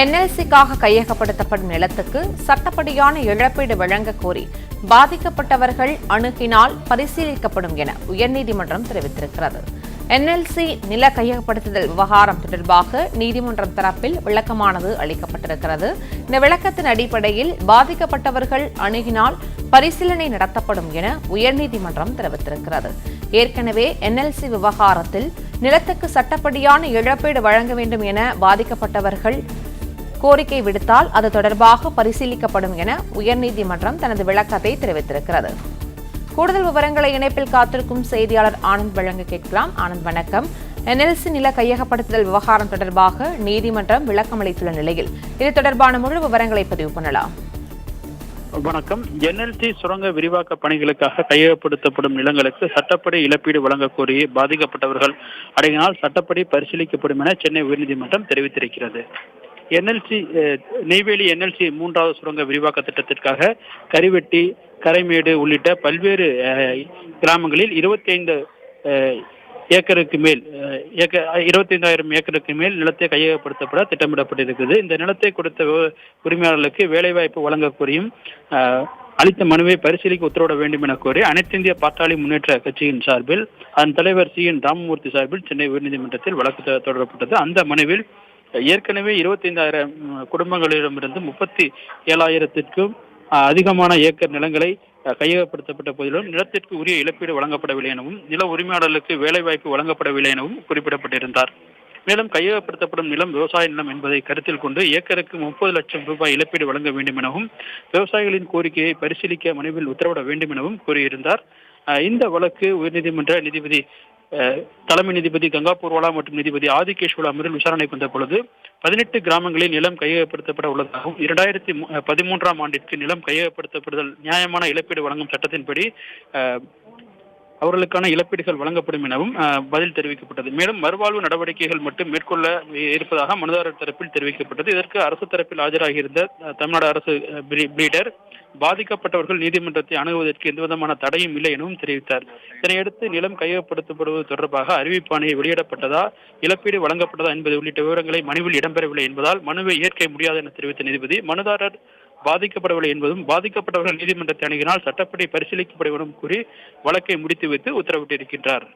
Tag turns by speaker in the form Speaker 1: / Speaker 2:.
Speaker 1: என்எல்சிக்காக கையகப்படுத்தப்படும் நிலத்துக்கு சட்டப்படியான இழப்பீடு வழங்க கோரி பாதிக்கப்பட்டவர்கள் அணுகினால் பரிசீலிக்கப்படும் என உயர்நீதிமன்றம் தெரிவித்திருக்கிறது. என்எல்சி நில கையகப்படுத்துதல் விவகாரம் தொடர்பாக நீதிமன்றம் தரப்பில் விளக்கமானது அளிக்கப்பட்டிருக்கிறது. இந்த விளக்கத்தின் அடிப்படையில் பாதிக்கப்பட்டவர்கள் அணுகினால் பரிசீலனை நடத்தப்படும் என உயர்நீதிமன்றம் தெரிவித்திருக்கிறது. ஏற்கனவே என்எல்சி விவகாரத்தில் நிலத்துக்கு சட்டப்படியான இழப்பீடு வழங்க வேண்டும் என பாதிக்கப்பட்டவர்கள் கோரிக்கை விடுத்தால் அது தொடர்பாக பரிசீலிக்கப்படும் என உயர்நீதிமன்றம் தனது விளக்கத்தை தெரிவித்திருக்கிறது. கூடுதல் விவரங்களை இணைப்பில் காத்திருக்கும் செய்தியாளர் ஆனந்த் வழங்க கேட்கலாம். ஆனந்த் வணக்கம். என்எல்சி நில கையகப்படுத்துதல் விவகாரம் தொடர்பாக நீதிமன்றம் விளக்கம் அளித்துள்ள நிலையில் இது தொடர்பான முழு விவரங்களை பதிவு பண்ணலாம்.
Speaker 2: வணக்கம். என்எல்டி சுரங்க விரிவாக்க பணிகளுக்காக கையகப்படுத்தப்படும் நிலங்களுக்கு சட்டப்படி இழப்பீடு வழங்க கோரி பாதிக்கப்பட்டவர்கள் அடங்கினால் சட்டப்படி பரிசீலிக்கப்படும் என சென்னை உயர்நீதிமன்றம் தெரிவித்திருக்கிறது. என்எல்சி நெய்வேலி என்எல்சி மூன்றாவது சுரங்க விரிவாக்க திட்டத்திற்காக கரிவெட்டி கரைமேடு உள்ளிட்ட பல்வேறு கிராமங்களில் இருபத்தி ஐந்து ஏக்கருக்கு மேல் அஹ், இருபத்தைந்தாயிரம் ஏக்கருக்கு மேல் நிலத்தை கையகப்படுத்தப்பட திட்டமிடப்பட்டிருக்குது. இந்த நிலத்தை கொடுத்த உரிமையாளர்களுக்கு வேலைவாய்ப்பு வழங்க கோரியும் அளித்த மனுவை பரிசீலிக்க உத்தரவிட வேண்டும் என கோரி அனைத்து இந்திய பாட்டாளி முன்னேற்ற கட்சியின் சார்பில் அதன் தலைவர் சி. என். ராமமூர்த்தி சார்பில் சென்னை உயர்நீதிமன்றத்தில் வழக்கு தொடரப்பட்டது. அந்த மனுவில் ஏற்கனவே இருபத்தைந்தாயிரம் குடும்பங்களிடமிருந்து முப்பத்தி ஏழாயிரத்திற்கும் அதிகமான ஏக்கர் நிலங்களை கையகப்படுத்தப்பட்ட போதிலும் நிலத்திற்கு உரிய இழப்பீடு வழங்கப்படவில்லை எனவும் நில உரிமையாளர்களுக்கு வேலைவாய்ப்பு வழங்கப்படவில்லை எனவும் குறிப்பிடப்பட்டிருந்தார். மேலும் கையகப்படுத்தப்படும் நிலம் விவசாய நிலம் என்பதை கருத்தில் கொண்டு ஏக்கருக்கு முப்பது லட்சம் ரூபாய் இழப்பீடு வழங்க வேண்டும் எனவும் விவசாயிகளின் கோரிக்கையை பரிசீலிக்க மனுவில் உத்தரவிட வேண்டும் எனவும் கூறியிருந்தார். இந்த வழக்கு உயர்நீதிமன்ற நீதிபதி தலைமை நீதிபதி கங்கா பூர்வாலா மற்றும் நீதிபதி ஆதிகேஷ்வலா அமரில் விசாரணைக்கு வந்த பொழுது பதினெட்டு கிராமங்களில் நிலம் கையகப்படுத்தப்பட உள்ளதாகவும் இரண்டாயிரத்தி பதிமூன்றாம் ஆண்டிற்கு நிலம் கையகப்படுத்தப்படுதல் நியாயமான இழப்பீடு வழங்கும் சட்டத்தின்படி அஹ், அவர்களுக்கான இழப்பீடுகள் வழங்கப்படும் எனவும் பதில் தெரிவிக்கப்பட்டது. மேலும் மறுவாழ்வு நடவடிக்கைகள் மட்டும் மேற்கொள்ள இருப்பதாக மனுதாரர் தரப்பில் தெரிவிக்கப்பட்டது. இதற்கு அரசு தரப்பில் ஆஜராகியிருந்த தமிழ்நாடு அரசு பிரீடர் பாதிக்கப்பட்டவர்கள் நீதிமன்றத்தை அணுகுவதற்கு எந்தவிதமான தடையும் இல்லை எனவும் தெரிவித்தார். இதனையடுத்து நிலம் கையகப்படுத்தப்படுவது தொடர்பாக அறிவிப்பாணையை வெளியிடப்பட்டதா இழப்பீடு வழங்கப்பட்டதா என்பது உள்ளிட்ட விவரங்களை மனுவில் இடம்பெறவில்லை என்பதால் மனுவை ஏற்க முடியாது என தெரிவித்த நீதிபதி மனுதாரர் பாதிக்கப்படவில்லை என்பதும் பாதிக்கப்பட்டவர்கள் நீதிமன்றத்தை அணுகினால் சட்டப்படி பரிசீலிக்கப்படுவதும் கூறி வழக்கை முடித்து வைத்து உத்தரவிட்டிருக்கின்றார்.